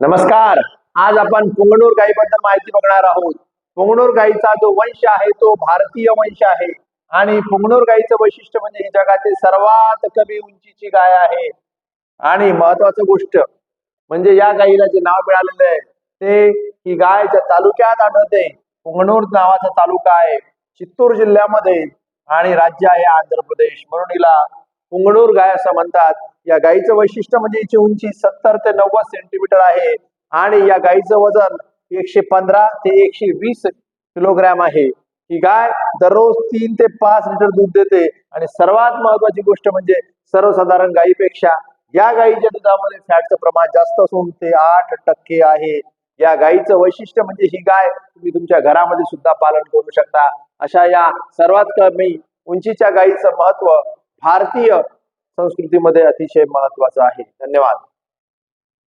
नमस्कार. आज आपण पोंगणूर गायीबद्दल माहिती बघणार आहोत. पोंगणूर गायीचा जो वंश आहे तो भारतीय वंश आहे. आणि पोंगणूर गायीचं वैशिष्ट्य म्हणजे ही जगातील सर्वात कमी उंचीची गाय आहे. आणि महत्वाचं गोष्ट म्हणजे या गायीला जे नाव मिळालेलं आहे ते ही गाय ज्या तालुक्यात आढळते पोंगणूर नावाचा तालुका आहे चित्तूर जिल्ह्यामध्ये आणि राज्य आहे आंध्र प्रदेश. म्हणून हिला पुंगणूर गाय असं म्हणतात. या गायीचं वैशिष्ट्य म्हणजे हिची उंची सत्तर ते नव्वद सेंटीमीटर आहे. आणि या गायीचं वजन एकशे पंधरा ते एकशे वीस किलोग्रॅम आहे. ही गाय दररोज तीन ते पाच लिटर दूध देते. आणि सर्वात महत्वाची गोष्ट म्हणजे सर्वसाधारण गायीपेक्षा या गायीच्या दुधामध्ये फॅटचं प्रमाण जास्त असून ते आठ टक्के आहे. या गायीचं वैशिष्ट्य म्हणजे ही गाय तुम्ही तुमच्या घरामध्ये सुद्धा पालन करू शकता. अशा या सर्वात कमी उंचीच्या गायीचं महत्त्व भारतीय संस्कृतीमध्ये अतिशय महत्वाचं आहे. धन्यवाद.